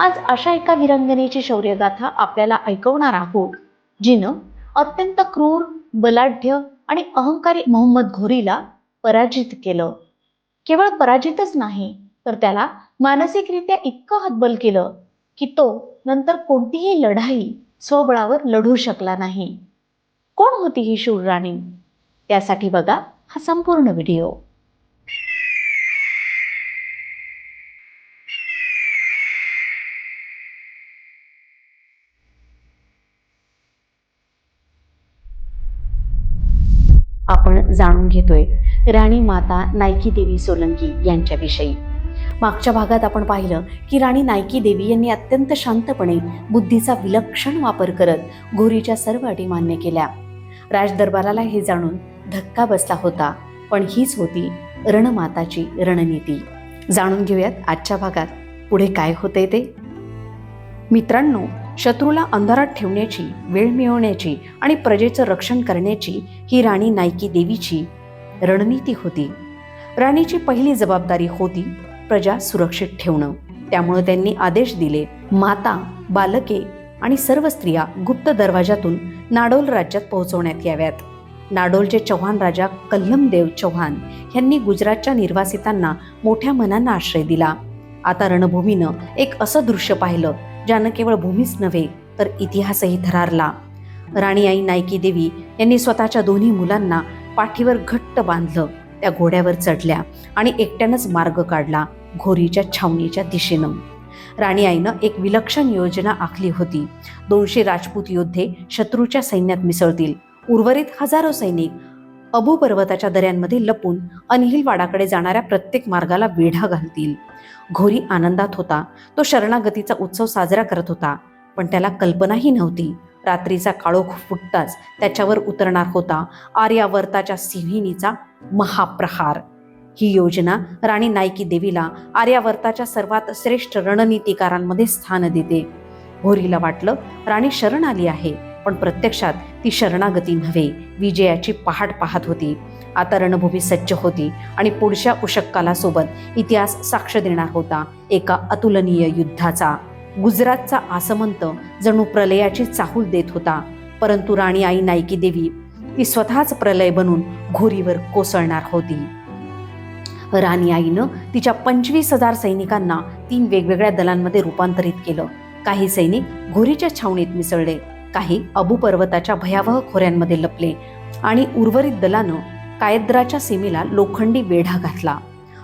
आज अशा एका वीरांगनेची शौर्यगाथा आपल्याला ऐकवणार आहोत जिनं अत्यंत क्रूर बलाढ्य आणि अहंकारी मोहम्मद घोरीला पराजित केलं. केवळ पराजितच नाही तर त्याला मानसिकरित्या इतकं हतबल केलं की तो नंतर कोणतीही लढाई स्वबळावर लढू शकला नाही. कोण होती ही शूर राणी त्यासाठी बघा हा संपूर्ण व्हिडिओ. आपण जाणून घेतोय. राणी माता नायकी देवी सोलंकी यांच्याविषयी. मागच्या भागात आपण पाहिलं की राणी नायकी देवी यांनी अत्यंत शांतपणे बुद्धीचा विलक्षण वापर करत घोरीच्या सर्व अटी मान्य केल्या. राजदरबाराला हे जाणून धक्का बसला होता पण हीच होती रणमाताची रणनीती. जाणून घेऊयात आजच्या भागात पुढे काय होते ते. मित्रांनो शत्रूला अंधारात ठेवण्याची वेळ मिळवण्याची आणि प्रजेचं रक्षण करण्याची ही राणी नायकी देवीची रणनीती होती. राणीची पहिली जबाबदारी होती प्रजा सुरक्षित ठेवणं. त्यामुळे त्यांनी आदेश दिले माता बालके आणि सर्व स्त्रिया गुप्त दरवाजातून नाडोल राज्यात पोहोचवण्यात याव्यात. नाडोलचे चव्हाण राजा कल्लमदेव चव्हाण यांनी गुजरातच्या निर्वासितांना मोठ्या मनानं आश्रय दिला. आता रणभूमीनं एक असं दृश्य पाहिलं ज्यानं केवळ भूमीच नव्हे तर इतिहासही थरारला. राणी आई नायकी देवी यांनी स्वतःच्या दोन्ही मुलांना पाठीवर घट्ट बांधलं त्या घोड्यावर चढल्या आणि एकट्यानंच मार्ग काढला घोरीच्या छावणीच्या दिशेनं. राणी आईनं एक विलक्षण योजना आखली होती. दोनशे राजपूत योद्धे शत्रूच्या सैन्यात मिसळतील. उर्वरित हजारो सैनिक अबू पर्वताच्या दऱ्यांमध्ये लपून अनहिलवाडाकडे जाणाऱ्या प्रत्येक मार्गाला वेढा घालतील. घोरी आनंदात होता. तो शरणागतीचा उत्सव साजरा करत होता. पण त्याला कल्पनाही नव्हती. रात्रीचा काळोख फुटताच त्याच्यावर उतरणार होता आर्यावर्ताच्या सिंहिणीचा महाप्रहार. ही योजना राणी नायकी देवीला आर्यावर्ताच्या सर्वात श्रेष्ठ रणनीतिकारांमध्ये स्थान देते. घोरीला वाटलं राणी शरण आली आहे. पण प्रत्यक्षात ती शरणागती नव्हे. विजयाची पहाट पाहत होती. आता रणभूमी सज्ज होती आणि पुढच्या उशक्कालासोबत इतिहास साक्ष देणार होता एका अतुलनीय युद्धाचा. गुजरातचा आसमंत जणू प्रलयाची चाहूल देत होता. परंतु राणी आई नायकी देवी ती स्वतःच प्रलय बनून घोरीवर कोसळणार होती. राणी आईनं तिच्या पंचवीस हजार सैनिकांना तीन वेगवेगळ्या दलांमध्ये रूपांतरित केलं. काही सैनिक घोरीच्या छावणीत मिसळले. काही अबू पर्वताच्या भयावह खोऱ्यांमध्ये लपले आणि उर्वरित दलानं कायद्राच्या सीमेला लोखंडी वेढा घातला.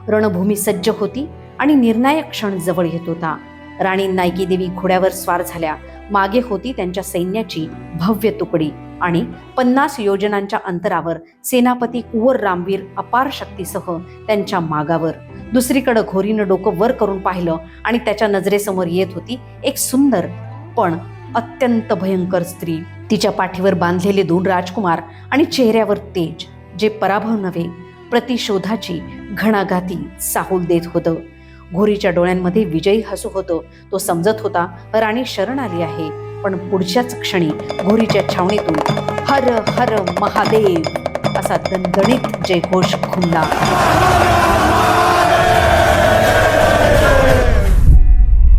रणभूमी सज्ज होती आणि निर्णायक क्षण जवळ येत होता. राणी नायकी देवी घोड्यावर स्वार झाल्या. मागे होती त्यांच्या सैन्याची भव्य तुकडी आणि पन्नास योजनांच्या अंतरावर सेनापती कुवर रामवीर अपार शक्तीसह त्यांच्या मागावर. दुसरीकडे घोरीनं डोकं वर करून पाहिलं आणि त्याच्या नजरेसमोर येत होती एक सुंदर पण अत्यंत भयंकर स्त्री. तिच्या पाठीवर बांधलेले दोन राजकुमार आणि चेहऱ्यावर तेज जे पराभव नव्हे प्रतिशोधाची घणाघाती साहूल देत होतं. घोरीच्या डोळ्यांमध्ये विजयी हसू होतं. तो समजत होता राणी शरण आली आहे. पण पुढच्याच क्षणी घोरीच्या छावणीतून हर हर महादेव असा दणदणीत जयघोष घुमला.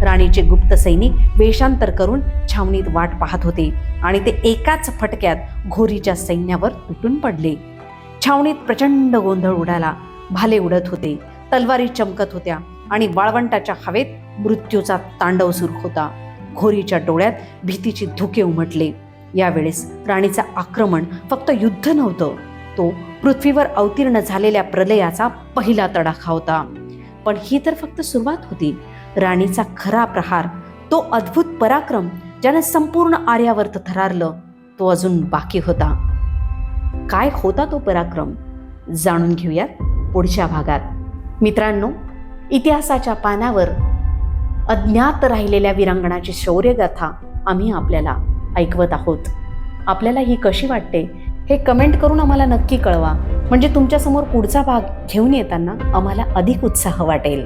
राणीचे गुप्त सैनिक वेषांतर करून छावणीत वाट पाहत होते आणि ते एकाच फटक्यात घोरीच्या सैन्यावर तुटून पडले. छावणीत प्रचंड गोंधळ उडाला. भाले उडत होते तलवारी चमकत होत्या आणि वाळवंटाच्या हवेत मृत्यूचा तांडव सुरू होता. घोरीच्या डोळ्यात भीतीची धुके उमटले. यावेळेस राणीचं आक्रमण फक्त युद्ध नव्हतं तो पृथ्वीवर अवतीर्ण झालेल्या प्रलयाचा पहिला तडाखा होता. पण ही तर फक्त सुरुवात होती. राणीचा खरा प्रहार तो अद्भुत पराक्रम ज्याने संपूर्ण आर्यावर्त थरारलं तो अजून बाकी होता. काय होता तो पराक्रम जाणून घेऊयात पुढच्या भागात. मित्रांनो इतिहासाच्या पानावर अज्ञात राहिलेल्या वीरांगणाची शौर्यगाथा आम्ही आपल्याला ऐकवत आहोत. आपल्याला ही कशी वाटते हे कमेंट करून आम्हाला नक्की कळवा. म्हणजे तुमच्यासमोर पुढचा भाग घेऊन येताना आम्हाला अधिक उत्साह वाटेल.